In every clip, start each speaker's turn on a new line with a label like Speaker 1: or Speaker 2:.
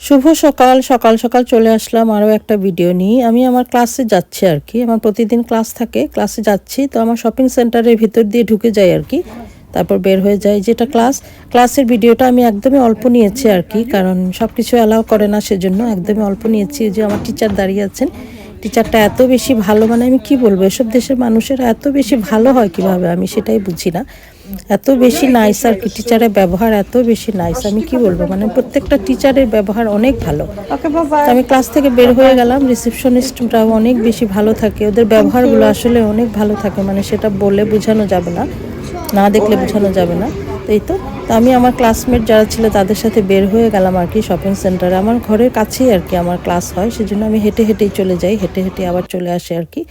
Speaker 1: শুভ সকাল সকাল সকাল চলে আসলাম আরও একটা ভিডিও নিয়ে। আমি আমার ক্লাসে যাচ্ছি আর কি। আমার প্রতিদিন ক্লাস থাকে ক্লাসে যাচ্ছি, তো আমার শপিং সেন্টারের ভিতর দিয়ে ঢুকে যাই আর কি। তারপর বের হয়ে যায় যেটা ক্লাস ক্লাসের ভিডিওটা আমি একদমই অল্প নিয়েছি আর কি, কারণ সব কিছু অ্যালাউ করে না সেজন্য। একদমই অল্প নিয়েছি যে আমার টিচার দাঁড়িয়ে আছেন। টিচারটা এত বেশি ভালো মানে আমি কি বলব এসব দেশের মানুষেরা এত বেশি ভালো হয় কীভাবে? আমি সেটাই বুঝি না। এত বেশি নাইস আর কি টিচারের ব্যবহার এত বেশি নাইস আমি কি বলব? মানে প্রত্যেকটা টিচারের ব্যবহার অনেক ভালো। আমি ক্লাস থেকে বের হয়ে গেলাম রিসেপশনিস্টরাও অনেক বেশি ভালো থাকে। ওদের ব্যবহারগুলো আসলে অনেক ভালো থাকে মানে সেটা বলে বোঝানো যাবে না না দেখলে বোঝানো যাবে না। তো এই তো। তো আমি আমার ক্লাসমেট যারা ছিল তাদের সাথে বের হয়ে গেলাম আর কি শপিং সেন্টারে আমার ঘরের কাছেই আর কি আমার ক্লাস হয়, সেজন্য আমি হেঁটে হেঁটেই চলে যাই, হেঁটে হেঁটে আবার চলে আসে আর কি।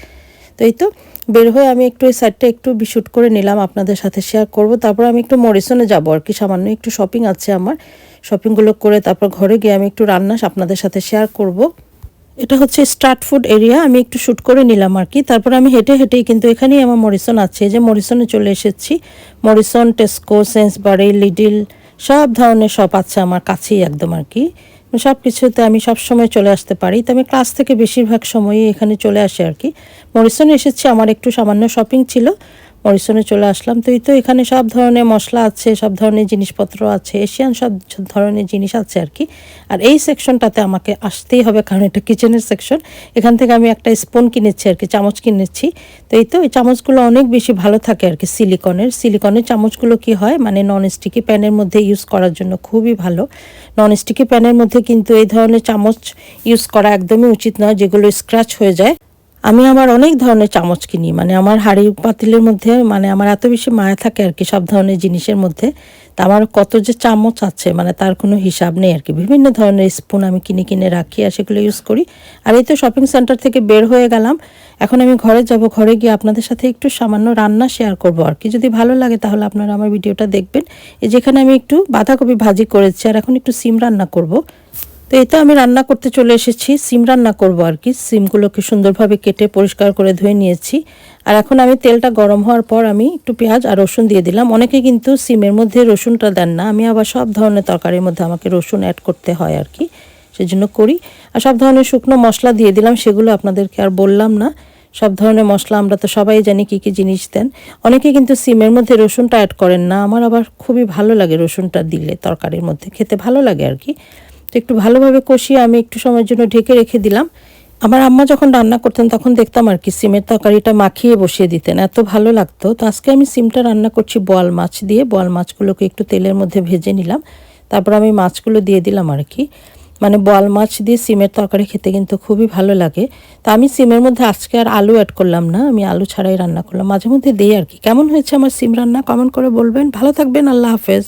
Speaker 1: তো এই তো, বের হয়ে আমি একটু এই সাইডটা একটু বিশুট করে নিলাম, আপনাদের সাথে শেয়ার করব। তারপর আমি একটু মরিসনে যাব আর কি, সামান্য একটু শপিং আছে আমার। শপিংগুলো করে তারপর ঘরে গিয়ে আমি একটু রান্না আপনাদের সাথে শেয়ার করব। এটা হচ্ছে স্টার্ট ফুড এরিয়া আমি একটু শ্যুট করে নিলাম আর কি তারপর আমি হেঁটে হেঁটেই কিন্তু এখানেই আমার মরিসন আছে। যে মরিসনে চলে এসেছি। মরিসন টেস্কো সেন্স সেন্সবারি লিডিল সব ধরনের শপ আছে আমার কাছেই একদম আর কি সব কিছুতে আমি সব সময় চলে আসতে পারি। তো আমি ক্লাস থেকে বেশিরভাগ সময়ই এখানে চলে আসি আর কি মরিসনে এসেছি, আমার একটু সামান্য শপিং ছিল। মরিসনে চলে আসলাম। তো এই তো এখানে সব ধরনের মশলা আছে, সব ধরনের জিনিসপত্র আছে, এশিয়ান সব ধরনের জিনিস আছে আর কি। আর এই সেকশনটাতে আমাকে আসতেই হবে, কারণ এটা কিচেনের সেকশন। এখান থেকে আমি একটা স্পুন কিনেছি আর কি, চামচ কিনেছি। তো এই তো এই চামচগুলো অনেক বেশি ভালো থাকে আর কি সিলিকনের। সিলিকনের চামচগুলো কি হয় মানে নন স্টিকি প্যানের মধ্যে ইউজ করার জন্য খুবই ভালো। নন স্টিকি প্যানের মধ্যে কিন্তু এই ধরনের চামচ ইউজ করা একদমই উচিত নয়, যেগুলো স্ক্র্যাচ হয়ে যায়। আমি আমার অনেক ধরনের চামচ কিনি মানে আমার হাঁড়ি পাতিলের মধ্যে মানে আমার এত বেশি মায়া থাকে আর কি সব ধরনের জিনিসের মধ্যে, তা আমার কত যে চামচ আছে মানে তার কোনো হিসাব নেই আর কি। বিভিন্ন ধরনের স্পুন আমি কিনে কিনে রাখি আর সেগুলো ইউজ করি। আর এই তো শপিং সেন্টার থেকে বের হয়ে গেলাম। এখন আমি ঘরে যাব, ঘরে গিয়ে আপনাদের সাথে একটু সামান্য রান্না শেয়ার করব আর কি। যদি ভালো লাগে তাহলে আপনারা আমার ভিডিওটা দেখবেন। এই যেখানে আমি একটু বাঁধাকপি ভাজি করেছি আর এখন একটু সিম রান্না করব। তো আমি রান্না করতে চলে এসেছি। সিম রান্না করব আর কি। সিমগুলোকে সুন্দরভাবে কেটে পরিষ্কার করে ধুয়ে নিয়েছি। আর এখন আমি তেলটা গরম হওয়ার পর আমি একটু পেঁয়াজ আর রসুন দিয়ে দিলাম। অনেকে কিন্তু সিমের মধ্যে রসুনটা দেন না। আমি আবার সব ধরনের তরকারির মধ্যে আমাকে রসুন অ্যাড করতে হয় আর কি। সেজন্য করি। আর সব ধরনের শুকনো মশলা দিয়ে দিলাম। সেগুলো আপনাদেরকে আর বললাম না। সব ধরনের মশলা আমরা তো সবাই জানি কী কী জিনিস দেন। অনেকে কিন্তু সিমের মধ্যে রসুনটা অ্যাড করেন না। আমার আবার খুবই ভালো লাগে রসুনটা দিলে তরকারির মধ্যে। খেতে ভালো লাগে আর কি। তো একটু ভালোভাবে কষিয়ে আমি একটু সময়ের জন্য ঢেকে রেখে দিলাম। আমার আম্মা যখন রান্না করতেন তখন দেখতাম আর কি, সিমের তরকারিটা মাখিয়ে বসিয়ে দিতেন। এত ভালো লাগতো। তো আজকে আমি সিমটা রান্না করছি বল মাছ দিয়ে। বল মাছগুলোকে একটু তেলের মধ্যে ভেজে নিলাম। তারপর আমি মাছগুলো দিয়ে দিলাম আর কি। মানে বল মাছ দিয়ে সিমের তরকারি খেতে কিন্তু খুবই ভালো লাগে। তা আমি সিমের মধ্যে আজকে আর আলু অ্যাড করলাম না। আমি আলু ছাড়াই রান্না করলাম। মাঝে মধ্যে দিই আর কি। কেমন হয়েছে আমার সিম রান্না? কমেন্ট করে বলবেন। ভালো থাকবেন। আল্লাহ হাফেজ।